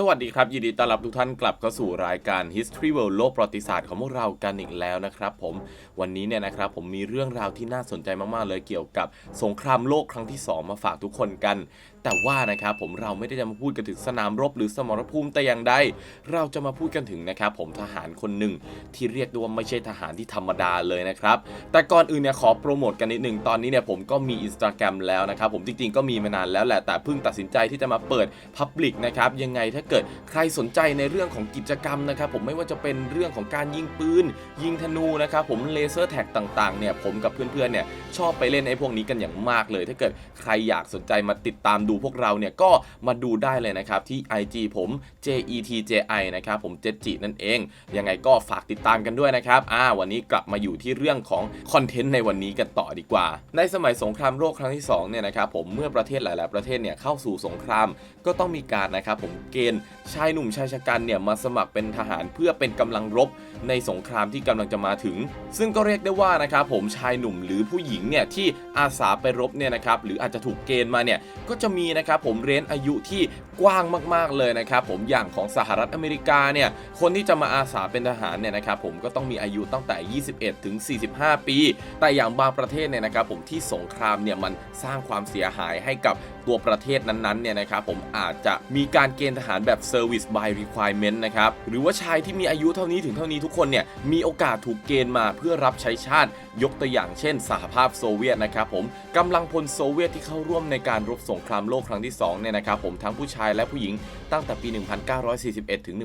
สวัสดีครับ ยินดีต้อนรับทุกท่านกลับเข้าสู่รายการ History World โลกประวัติศาสตร์ของพวกเรากันอีกแล้วนะครับผมวันนี้เนี่ยนะครับผมมีเรื่องราวที่น่าสนใจมากๆ เลยเกี่ยวกับสงครามโลกครั้งที่ 2 มาฝากทุกคนกัน แต่ว่านะครับผมเราไม่ได้จะมาพูดกันถึงสนามรบหรือสมรภูมิแต่อย่างใดเราจะมาพูดกันถึงนะครับผมทหารคนหนึ่งที่เรียกได้ว่าไม่ใช่ทหารที่ธรรมดาเลยนะครับแต่ก่อนอื่นเนี่ยขอโปรโมทกันนิดหนึ่งตอนนี้เนี่ยผมก็มี Instagram แล้วนะครับผมจริงๆก็มีมานานแล้วแหละแต่เพิ่งตัดสินใจที่จะมาเปิด Public นะครับยังไงถ้าเกิดใครสนใจในเรื่องของกิจกรรมนะครับผมไม่ว่าจะเป็นเรื่องของการยิงปืน ยิงธนูนะครับผมเลเซอร์แท็กต่างๆเนี่ยผมกับเพื่อนๆเนี่ยชอบไปเล่นไอ้พวกนี้กันอย่างมากเลย ถ้าเกิดใครอยากสนใจมาติดตามดูพวกเราเนี่ยก็มาดูได้เลยนะครับที่ IG ผม JETJI นะครับผมเจจินั่นเอง ยังไงก็ฝากติดตามกันด้วยนะครับอ่าวันนี้กลับมาอยู่ที่เรื่องของคอนเทนต์ในวันนี้กันต่อดีกว่า ในสมัยสงครามโลกครั้งที่สองเนี่ยนะครับผมเมื่อประเทศหลาย ๆ ประเทศเนี่ยเข้าสู่สงครามก็ต้องมีการนะครับผมเกณฑ์ชายหนุ่มชายชะกันเนี่ยมาสมัครเป็นทหารเพื่อเป็นกำลังรบ ในสงครามที่กำลังจะมาถึง ซึ่งก็เรียกได้ว่านะครับผมชายหนุ่มหรือผู้หญิงเนี่ยที่อาสาไปรบเนี่ยนะครับหรืออาจจะถูกเกณฑ์มาเนี่ยก็จะมีนะครับผมเรนอายุที่กว้างมาก ๆเลยนะครับผมอย่างของสหรัฐอเมริกาเนี่ยคนที่จะมาอาสาเป็นทหารเนี่ยนะครับผมก็ต้องมีอายุตั้งแต่ 21 ถึง 45 ปี แต่อย่างบางประเทศเนี่ยนะครับผมที่สงครามเนี่ยมันสร้างความเสียหายให้กับตัวประเทศนั้นๆเนี่ยนะครับผมอาจจะมีการเกณฑ์ทหารแบบ Service by Requirement นะครับหรือว่าชายที่มีอายุเท่านี้ถึงเท่านี้ทุกคนเนี่ยมีโอกาสถูกเกณฑ์มาเพื่อรับใช้ชาติ ยกตัวอย่างเช่น สหภาพโซเวียตนะครับผมกำลังพลโซเวียตที่เข้าร่วมในการรบสงครามโลกครั้งที่2เนี่ยนะครับผมทั้งผู้ชายและผู้หญิง ตั้งแต่ปี 1941 ถึง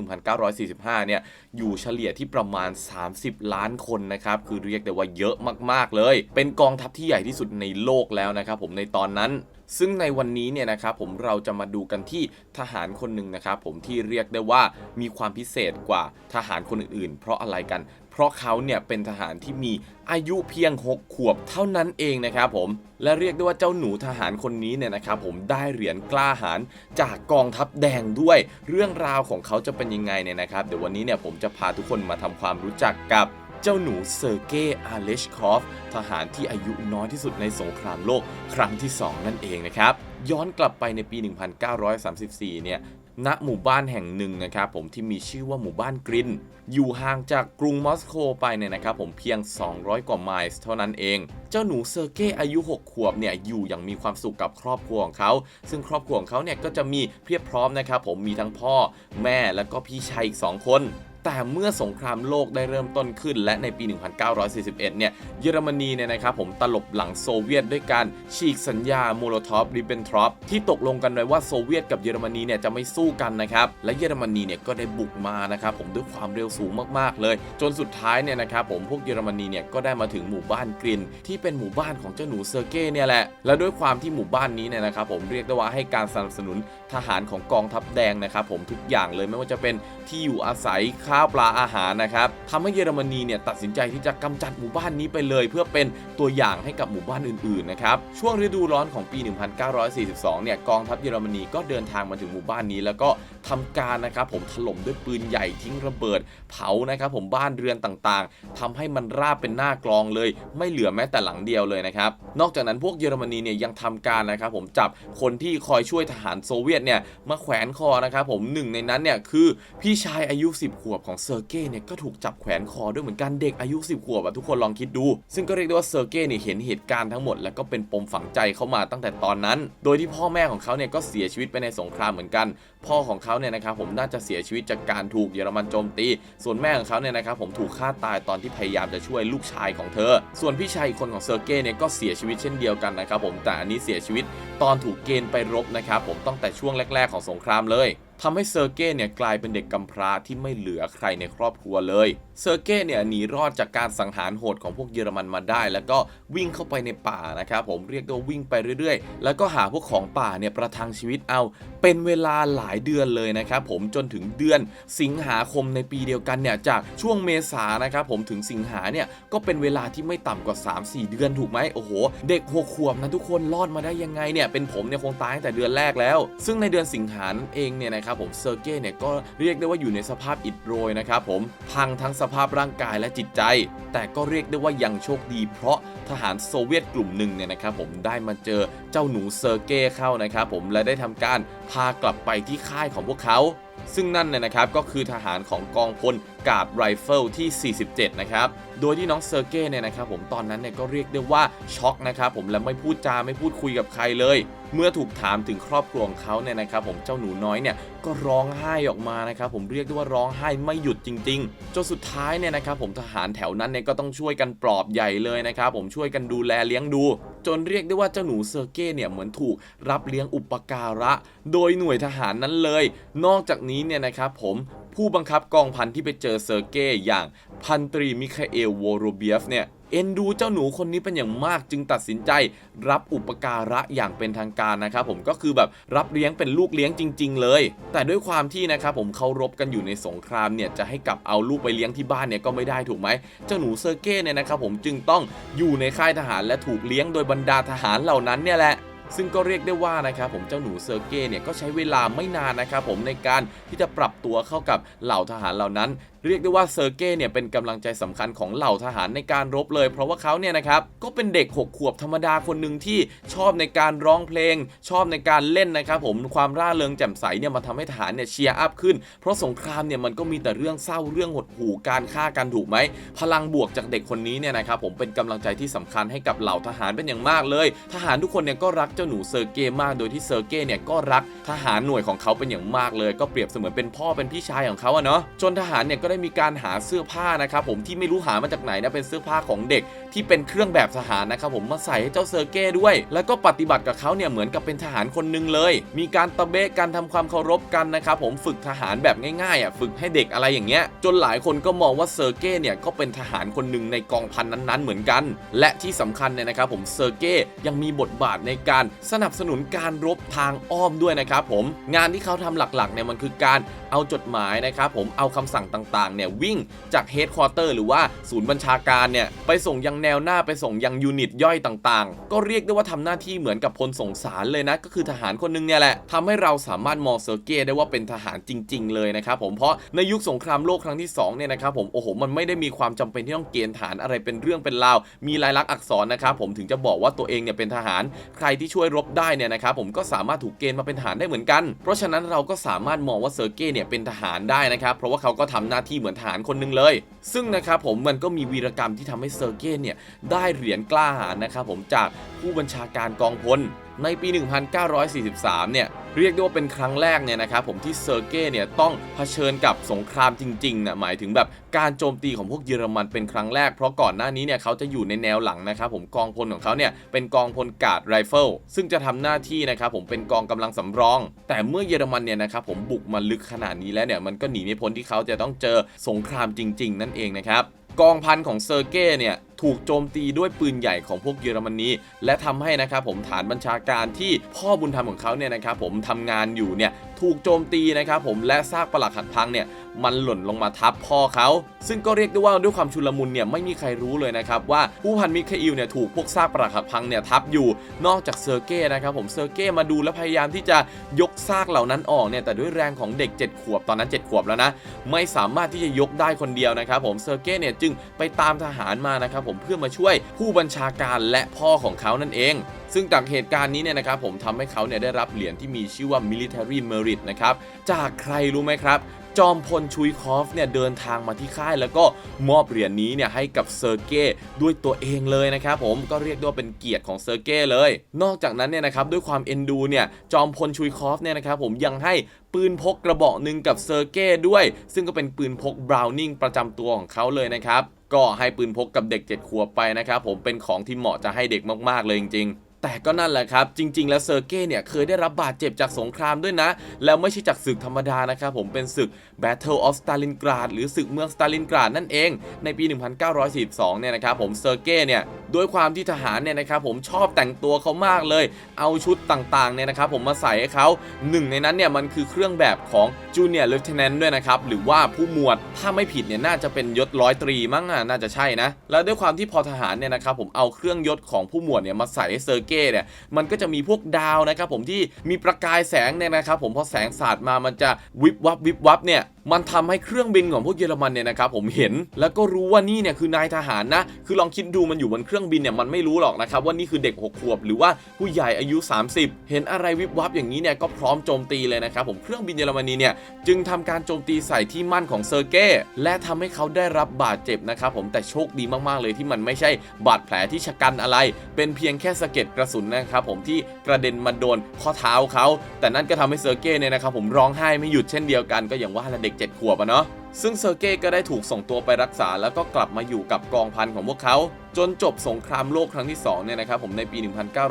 1945 เนี่ย อยู่เฉลี่ยที่ประมาณ 30 ล้านคนนะครับ คือเรียกได้ว่าเยอะมาก ๆ เลย เป็นกองทัพที่ใหญ่ที่สุดในโลกแล้วนะครับผมในตอนนั้นซึ่งในวันนี้เนี่ยนะครับผมเราจะมาดูกันที่ทหารคนหนึ่งนะครับผมที่เรียกได้ว่ามีความพิเศษกว่าทหารคนอื่นๆ เพราะอะไรกัน เพราะเขาเนี่ยเป็นทหารที่มีอายุเพียง 6 ขวบเท่านั้นเองนะครับผม และเรียกได้ว่าเจ้าหนูทหารคนนี้เนี่ยนะครับผมได้เหรียญกล้าหาญจากกองทัพแดงด้วย เรื่องราวของเขาจะเป็นยังไงเนี่ยนะครับ เดี๋ยววันนี้เนี่ยผมจะพาทุกคนมาทำความรู้จักกับเจ้าหนูเซอร์เกย์อาเลชคอฟทหารที่อายุน้อยที่สุดในสงครามโลกครั้งที่ 2 นั่นเองนะครับย้อนกลับไปในปี 1934 เนี่ย ณหมู่บ้านแห่งหนึ่งนะครับผมที่มีชื่อว่าหมู่บ้านกรินอยู่ห่างจากกรุงมอสโกไปเนี่ยนะครับผมเพียง 200 กว่าไมล์เท่านั้นเอง เจ้าหนูเซอร์เก้อายุ 6 ขวบเนี่ยอยู่อย่างมีความสุขกับครอบครัวของเขา ซึ่งครอบครัวของเขาเนี่ยก็จะมีเพียบพร้อมนะครับผมมีทั้งพ่อแม่แล้วก็พี่ชายอีก 2 คน แต่เมื่อสงครามโลกได้เริ่มต้นขึ้น และในปี 1941 เนี่ยเยอรมนีเนี่ยนะครับผมตลบหลังโซเวียตด้วยการฉีกสัญญาโมโลทอฟริเบนทรอปที่ตกลงกันไว้ว่าโซเวียตกับเยอรมนีเนี่ยจะไม่สู้กันนะครับและเยอรมนีเนี่ยก็ได้บุกมานะครับผมด้วยความเร็วสูงมากๆเลย จนสุดท้ายเนี่ยนะครับผมพวกเยอรมนีเนี่ยก็ได้มาถึงหมู่บ้านกริน ที่เป็นหมู่บ้านของเจ้าหนูเซอร์เก้เนี่ยแหละและด้วยความที่หมู่บ้านนี้เนี่ยนะครับผมเรียกได้ว่าให้การสนับสนุนทหารของกองทัพแดงนะครับผมทุกอย่างเลยไม่ว่าจะเป็นที่อยู่อาศัยข้าวปลาอาหารนะครับทำให้เยอรมนีเนี่ยตัดสินใจที่จะกำจัดหมู่บ้านนี้ไปเลย เพื่อเป็นตัวอย่างให้กับหมู่บ้านอื่นๆนะครับช่วงฤดูร้อนของปี 1942 เนี่ยกองทัพเยอรมนีก็เดินทางมาถึงหมู่บ้านนี้ แล้วก็ทำการนะครับผมถล่มด้วยปืนใหญ่ทิ้งระเบิด เผานะครับผมบ้านเรือนต่างๆทำให้มันราบเป็นหน้ากลองเลย ไม่เหลือแม้แต่หลังเดียวเลยนะครับนอกจากนั้นพวกเยอรมนีเนี่ยยังทำการนะครับผมจับคนที่คอยช่วยทหารโซเวียตเนี่ยมาแขวนคอนะครับผมหนึ่งในนั้นเนี่ยคือพี่ชายอายุ 10 ขวบของเซอร์เก้เนี่ยก็ถูกจับแขวนคอด้วยเหมือนกันเด็กอายุ 10 ขวบอะทุกคนลองคิดดู ซึ่งก็เรียกได้ว่าเซอร์เก้เนี่ยเห็นเหตุการณ์ทั้งหมด แล้วก็เป็นปมฝังใจเข้ามาตั้งแต่ตอนนั้น โดยที่พ่อแม่ของเขาเนี่ยก็เสียชีวิตไปในสงครามเหมือนกัน พ่อของเขาเนี่ยนะครับผมน่าจะเสียชีวิตจากการถูกเยอรมันโจมตี ส่วนแม่ของเขาเนี่ยนะครับผมถูกฆ่าตายตอนที่พยายามจะช่วยลูกชายของเธอ ส่วนพี่ชายอีกคนของเซอร์เก้เนี่ยก็เสียชีวิตเช่นเดียวกันนะครับผมแต่อันนี้เสียชีวิตตอนถูกเกณฑ์ไปรบนะครับผมตั้งแต่ช่วงแรก ๆของสงครามเลย ทำให้เซอร์เก้เนี่ยกลายเป็นเด็กกำพร้าที่ไม่เหลือใครในครอบครัวเลย เซอร์เก้เนี่ยหนีรอดจากการสังหารโหดของพวกเยอรมันมาได้ แล้วก็วิ่งเข้าไปในป่านะครับผมเรียกได้ว่าวิ่งไปเรื่อยๆ แล้วก็หาพวกของป่าเนี่ยประทังชีวิตเอา เป็นเวลาหลายเดือนเลยนะครับผมจนถึงเดือนสิงหาคมในปีเดียวกันเนี่ยจากช่วงเมษานะครับผมถึงสิงหาเนี่ยก็เป็นเวลาที่ไม่ต่ำกว่า 3-4 เดือนถูกไหมโอ้โห เด็กหกขวบนะทุกคนรอดมาได้ยังไงเนี่ยเป็นผมเนี่ยคงตายตั้งแต่เดือนแรกแล้ว ซึ่งในเดือนสิงหานั่นเองเนี่ยนะครับผมเซอร์เก้เนี่ยก็เรียกได้ว่าอยู่ในสภาพอิดโรยนะครับผมพังทั้งสภาพร่างกายและจิตใจ แต่ก็เรียกได้ว่ายังโชคดี เพราะทหารโซเวียตกลุ่มหนึ่งเนี่ยนะครับผมได้มาเจอเจ้าหนูเซอร์เก้เข้านะครับผมและได้ทำการพากลับไปที่ค่ายของพวกเขา ซึ่งนั่นเนี่ยนะครับก็คือทหารของกองพลกาดไรเฟิลที่ 47 นะครับ โดยที่น้องเซอร์เก้เนี่ยนะครับผมตอนนั้นเนี่ยก็เรียกได้ว่าช็อกนะครับผมและไม่พูดจาไม่พูดคุยกับใครเลย เมื่อถูกถามถึงครอบครัวของเขาเนี่ยนะครับผมเจ้าหนูน้อยเนี่ยก็ร้องไห้ออกมานะครับผมเรียกได้ว่าร้องไห้ไม่หยุดจริงๆจนสุดท้ายเนี่ยนะครับผมทหารแถวนั้นเนี่ยก็ต้องช่วยกันปลอบใหญ่เลยนะครับผมช่วยกันดูแลเลี้ยงดู จนเรียกได้ว่าเจ้าหนูเซอร์เก้เนี่ยเหมือนถูกรับเลี้ยงอุปการะ โดยหน่วยทหารนั้นเลย นอกจากนี้เนี่ยนะครับผมผู้บังคับกองพันที่ไปเจอเซอร์เก้อย่างพันตรีมิคาเอลโวโรเบียฟเนี่ย เอ็นดูเจ้าหนูคนนี้เป็นอย่างมากจึงตัดสินใจรับอุปการะอย่างเป็นทางการนะครับผมก็คือแบบรับเลี้ยงเป็นลูกเลี้ยงจริง ๆ เลย แต่ด้วยความที่นะครับผมเคารพกันอยู่ในสงครามเนี่ยจะให้กลับเอาลูกไปเลี้ยงที่บ้านเนี่ยก็ไม่ได้ถูกไหมเจ้าหนูเซอร์เก้เนี่ยนะครับผมจึงต้องอยู่ในค่ายทหารและถูกเลี้ยงโดยบรรดาทหารเหล่านั้นเนี่ยแหละ ซึ่งก็เรียกได้ว่านะครับผมเจ้าหนูเซอร์เก้เนี่ยก็ใช้เวลาไม่นานนะครับผมในการที่จะปรับตัวเข้ากับเหล่าทหารเหล่านั้น เรียกได้ว่าเซอร์เก้เนี่ยเป็นกำลังใจสำคัญของเหล่าทหารในการรบเลย เพราะว่าเขาเนี่ยนะครับก็เป็นเด็กหกขวบธรรมดาคนหนึ่งที่ชอบในการร้องเพลง ชอบในการเล่นนะครับผมความร่าเริงแจ่มใสเนี่ยมาทำให้ทหารเนี่ยเชียร์อัพขึ้น เพราะสงครามเนี่ยมันก็มีแต่เรื่องเศร้าเรื่องหดหู่การฆ่ากันถูกไหมพลังบวกจากเด็กคนนี้เนี่ยนะครับผมเป็นกำลังใจที่สำคัญให้กับเหล่าทหารเป็นอย่างมากเลย ทหารทุกคนเนี่ยก็รักเจ้าหนูเซอร์เก้มาก โดยที่เซอร์เก้เนี่ยก็รักทหารหน่วยของเขาเป็นอย่างมากเลย ก็เปรียบเสมือนเป็นพ่อเป็นพี่ชายของเขาอะเนาะจนทหารเนี่ยก็ได้มีการหาเสื้อผ้านะครับผมที่ไม่รู้หามาจากไหนนะเป็นเสื้อผ้าของเด็กที่เป็นเครื่องแบบทหารนะครับผมมาใส่ให้เจ้าเซอร์เก้ด้วย แล้วก็ปฏิบัติกับเขาเนี่ยเหมือนกับเป็นทหารคนหนึ่งเลย มีการตะเบะการทำความเคารพกันนะครับผมฝึกทหารแบบง่ายๆอะฝึกให้เด็กอะไรอย่างเงี้ยจนหลายคนก็มองว่าเซอร์เก้เนี่ยก็เป็นทหารคนหนึ่งในกองพันนั้นๆ เหมือนกัน และที่สำคัญเนี่ยนะครับผมเซอร์เก้ยังมีบทบาทในการสนับสนุนการรบทางอ้อมด้วยนะครับผมงานที่เขาทำหลักๆเนี่ยมันคือการ เอาจดหมายนะครับผมเอาคำสั่งต่างๆเนี่ยวิ่งจากเฮดค q u เตอร์หรือว่าศูนย์บัญชาการเนี่ยไปส่งยังแนวหน้าไปส่งยังยูนิตย่อยต่างๆ ก็เรียกได้ว่าทำหน้าที่เหมือนกับพลส่งสารเลยนะ ก็คือทหารคนหนึงเนี่ยแหละทำให้เราสามารถมองเซอร์เก้ได้ว่าเป็นทหารจริง ๆ เลยนะครับผมเพราะในยุคสงครามโลกครั้งที่2เนี่ยนะครับผมโอ้โหมันไม่ได้มีความจำเป็นที่ต้องเกณฑ์ทหารอะไรเป็นเรื่องเป็นราวมีลายลักษณ์อักษรนะครับผมถึงจะบอกว่าตัวเองเนี่ยเป็นทหาร ใครที่ช่วยรบได้เนี่ยนะครับผมก็สามารถถูกเกณฑ์มาเป็นทหารได้เหมือนกัน เพราะฉะนั้นเราก็สามารถมองว่าเซอร์เก้เนี่ยเป็นทหารได้นะครับเพราะว่าเขาก็ทำหน้าที่เหมือนทหารคนหนึงเลย ซึ่งนะครับผมมันก็มีวีรกรรมที่ทำให้เซอร์เก้เนี่ยได้เหรียญกล้าหาญนะครับผมจากผู้บัญชาการกองพล ในปี 1943 เนี่ยเรียกได้ว่าเป็นครั้งแรกเนี่ยนะครับผมที่เซอร์เก้เนี่ยต้องเผชิญกับสงครามจริงๆนะหมายถึงแบบการโจมตีของพวกเยอรมันเป็นครั้งแรก เพราะก่อนหน้านี้เนี่ยเขาจะอยู่ในแนวหลังนะครับผมกองพลของเขาเนี่ยเป็นกองพลกาดไรเฟิลซึ่งจะทำหน้าที่นะครับผมเป็นกองกำลังสำรอง แต่เมื่อเยอรมันเนี่ยนะครับผมบุกมาลึกขนาดนี้แล้วเนี่ยมันก็หนีไม่พ้นที่เขาจะต้องเจอสงครามจริง ๆ นั่นเองนะครับกองพันของเซอร์เก้เนี่ย ถูกโจมตีด้วยปืนใหญ่ของพวกเยอรมนีและทำให้นะครับผมฐานบัญชาการที่พ่อบุญธรรมของเขาเนี่ยนะครับผมทำงานอยู่เนี่ยถูกโจมตีนะครับผมและซากปลักหักพังเนี่ยมันหล่นลงมาทับพ่อเขา ซึ่งก็เรียกได้ว่าด้วยความชุลมุนเนี่ยไม่มีใครรู้เลยนะครับว่าผู้พันมิคาอิลเนี่ยถูกพวกซากปลักหักพังเนี่ยทับอยู่นอกจากเซอร์เก้นะครับผมเซอร์เก้มาดูและพยายามที่จะยกซากเหล่านั้นออกเนี่ยแต่ด้วยแรงของเด็ก 7 ขวบตอนนั้น 7 ขวบแล้วนะ ไม่สามารถที่จะยกได้คนเดียวนะครับผมเซอร์เก้เนี่ยจึงไปตามทหารมานะครับผมเพื่อมาช่วยผู้บัญชาการและพ่อของเขานั่นเอง ซึ่งจากเหตุการณ์นี้เนี่ยนะครับผมทำให้เขาเนี่ยได้รับเหรียญที่มีชื่อว่า military merit นะครับจากใครรู้ไหมครับจอมพลชุยคอฟเนี่ยเดินทางมาที่ค่าย แล้วก็มอบเหรียญนี้เนี่ยให้กับเซอร์เก้ด้วยตัวเองเลยนะครับผมก็เรียกได้ว่าเป็นเกียรติของเซอร์เก้เลย นอกจากนั้นเนี่ยนะครับด้วยความเอ็นดูเนี่ยจอมพลชุยคอฟเนี่ยนะครับผมยังให้ปืนพกกระบอกหนึ่งกับเซอร์เก้ด้วย ซึ่งก็เป็นปืนพกบราวนิงประจำตัวของเขาเลยนะครับ ก็ให้ปืนพกกับเด็ก 7 ขวบไปนะครับผมเป็นของที่เหมาะจะให้เด็กมากๆเลยจริงๆ แต่ก็นั่นแหละครับ จริง ๆ แล้วเซอร์เก้เนี่ยเคยได้รับบาดเจ็บจากสงครามด้วยนะ แล้วไม่ใช่จากศึกธรรมดานะครับผมเป็นศึก Battle of Stalingrad หรือศึกเมืองสตาลินกราดนั่นเอง ในปี 1942 เนี่ยนะครับผมเซอร์เก้เนี่ยด้วยความที่ทหารเนี่ยนะครับผมชอบแต่งตัวเขามากเลย เอาชุดต่างๆเนี่ยนะครับผมมาใส่ให้เขาหนึ่งในนั้นเนี่ยมันคือเครื่องแบบของ Junior Lieutenant ด้วยนะครับหรือว่าผู้หมวดถ้าไม่ผิดเนี่ยน่าจะเป็นยศร้อยตรีมั้งอะน่าจะใช่นะ แล้วด้วยความที่พอทหารเนี่ยนะครับผมเอาเครื่องยศของผู้หมวดเนี่ยมาใส่ให้เซอร์เกเนี่ยมันก็จะมีพวกดาวนะครับผมที่มีประกายแสงเนี่ยนะครับผมพอแสงสาดมามันจะวิบวับวิบวับเนี่ย มันทำให้เครื่องบินของพวกเยอรมันเนี่ยนะครับผมเห็นแล้วก็รู้ว่านี่เนี่ยคือนายทหารนะ คือลองคิดดูมันอยู่บนเครื่องบินเนี่ยมันไม่รู้หรอกนะครับว่านี่คือเด็กหกขวบ หรือว่าผู้ใหญ่อายุ 30 เห็นอะไรวิบวับอย่างนี้เนี่ยก็พร้อมโจมตีเลยนะครับผมเครื่องบินเยอรมนีเนี่ยจึงทำการโจมตีใส่ที่มั่นของเซอร์เก้และทำให้เขาได้รับบาดเจ็บนะครับผมแต่โชคดีมากๆเลยที่มันไม่ใช่บาดแผลที่ชะกันอะไร เป็นเพียงแค่สะเก็ดกระสุนนะครับผมที่กระเด็นมาโดนข้อเท้าเขา แต่นั่นก็ทำให้เซอร์เก้เนี่ยนะครับผมร้องไห้ไม่หยุดเช่นเดียวกันก็อย่างว่าละเด็ก7 ขวบอะเนาะซึ่งเซอร์เก้ก็ได้ถูกส่งตัวไปรักษาแล้วก็กลับมาอยู่กับกองพันของพวกเขา จนจบสงครามโลกครั้งที่2เนี่ยนะครับผมในปี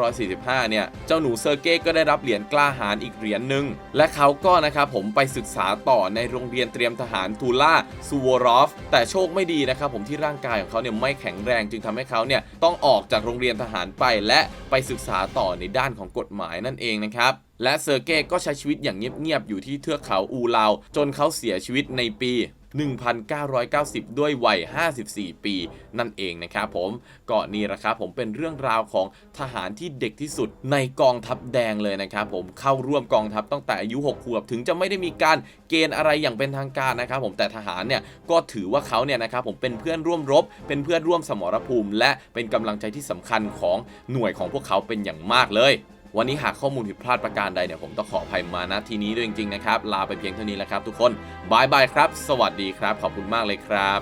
1945 เนี่ย เจ้าหนูเซอร์เก้ก็ได้รับเหรียญกล้าหาญอีกเหรียญหนึ่ง และเขาก็นะครับผมไปศึกษาต่อในโรงเรียนเตรียมทหารทูล่าซูวอรอฟ แต่โชคไม่ดีนะครับผมที่ร่างกายของเขาเนี่ยไม่แข็งแรงจึงทำให้เขาเนี่ยต้องออกจากโรงเรียนทหารไปและไปศึกษาต่อในด้านของกฎหมายนั่นเองนะครับและเซอร์เก้ก็ใช้ชีวิตอย่างเงียบๆอยู่ที่เทือกเขาอูลาว จนเขาเสียชีวิตในปี 1990 ด้วยวัย 54 ปีนั่นเองนะครับผมก็นี่แหละครับผมเป็นเรื่องราวของทหารที่เด็กที่สุดในกองทัพแดงเลยนะครับผมเข้าร่วมกองทัพตั้งแต่อายุ 6 ขวบ ถึงจะไม่ได้มีการเกณฑ์อะไรอย่างเป็นทางการนะครับผมแต่ทหารเนี่ยก็ถือว่าเขาเนี่ยนะครับผมเป็นเพื่อนร่วมรบ เป็นเพื่อนร่วมสมรภูมิ และเป็นกำลังใจที่สำคัญของหน่วยของพวกเขาเป็นอย่างมากเลย วันนี้หากข้อมูลผิดพลาดประการใดเนี่ยผมต้องขออภัยมาณทีนี้ด้วยจริงๆนะครับ ลาไปเพียงเท่านี้แล้วครับทุกคนบายบายครับ สวัสดีครับ ขอบคุณมากเลยครับ